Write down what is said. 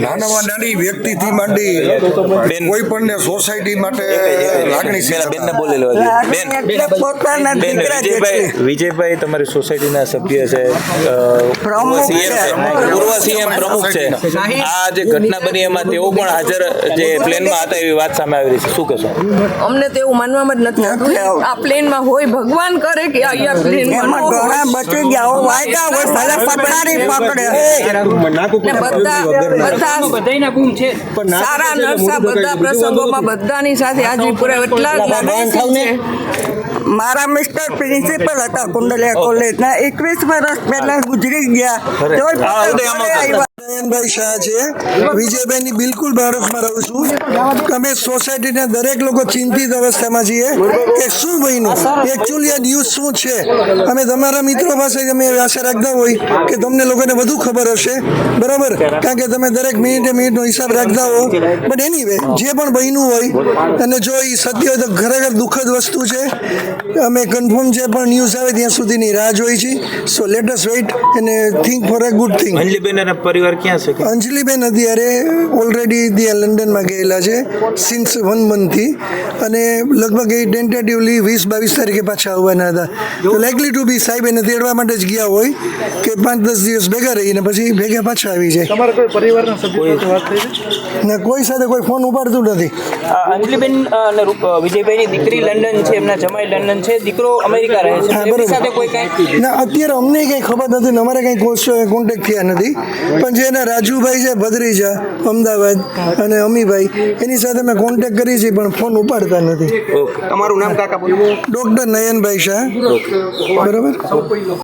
નાનામાં નાની વ્યક્તિથી માંડી કોઈ પણ ને સોસાયટી માટે લાગણી પેલા બેન. ને છે બોલેલો બેન બેન વિજયભાઈ વિજયભાઈ તમારી સોસાયટીના સભ્ય છે પૂર્વ CM છે. પૂર્વ સીએમ પ્રમુખ છે. આ જે ઘટના બની એમાં તેઓ પણ હાજર જે પ્લેનમાં હતા એવી વાત સામે આવી રહી છે. શું કહેશો? અમને તો એવું માનવામાં જ નથી આ પ્લેનમાં હોય ભગવાન કરે કે અહીંયા પ્લેનમાં બચી ગયા. હોય વાયદા હોય પકડે બધા બધા ગુમ છે. સારા નરસા બધા પ્રસંગોમાં બધાની સાથે હાજરી એટલા જ મારા મિસ્ટર પ્રિન્સિપલ હતા કુંડલિયા કોલેજના એકવીસ વર્ષ પહેલા ગુજરી ગયા. છીએ મિત્રો પાસે આશા રાખતા હોય તમને કારણ કે તમે દરેક મિનિટે મિનિટનો હિસાબ રાખતા હો. બટ એનીવે જે પણ બન્યું હોય, અને જો એ સત્ય હોય તો ખરેખર દુઃખદ વસ્તુ છે. અમે કન્ફર્મ જે પણ ન્યૂઝ આવે ત્યાં સુધીની રાહ જોઈ છે. સો લેટ અસ વેઇટ અને think for a good thing અને પરિવાર ક્યાં છે? અંજલિબેન અત્યારે ઓલરેડી ત્યાં લંડનમાં ગયેલા છે સિન્સ વન મંથથી અને લગભગ એ ટેન્ટેટિવલી વીસ બાવીસ તારીખે પાછા આવવાના હતા. તો લાઇકલી ટુ બી સાહેબ એને તેડવા માટે જ ગયા હોય કે પાંચ દસ દિવસ ભેગા રહીને પછી ભેગા પાછા આવી જાય. તમારા કોઈ પરિવારના સભ્યો વાત થઈ ને કોઈ સાથે કોઈ ફોન ઉપાડતું નથી. અંજલિબેન અને વિજયભાઈની દીકરી લંડન છે એમના જમાઈ લંડન છે દીકરો અમેરિકા રહે છે. એમની સાથે કોઈ કંઈ? ના અત્યારે અમને કંઈ ખબર નથી અમારે કંઈ કોન્ટેક્ટ થયા નથી. પણ જે એના રાજુભાઈ છે ભદ્રીજા અમદાવાદ અને અમીભાઈ એની સાથે મેં કોન્ટેક્ટ કરી છે પણ ફોન ઉપાડતા નથી. તમારું નામ કાકા ડૉક્ટર નયનભાઈ શાહ. બરાબર?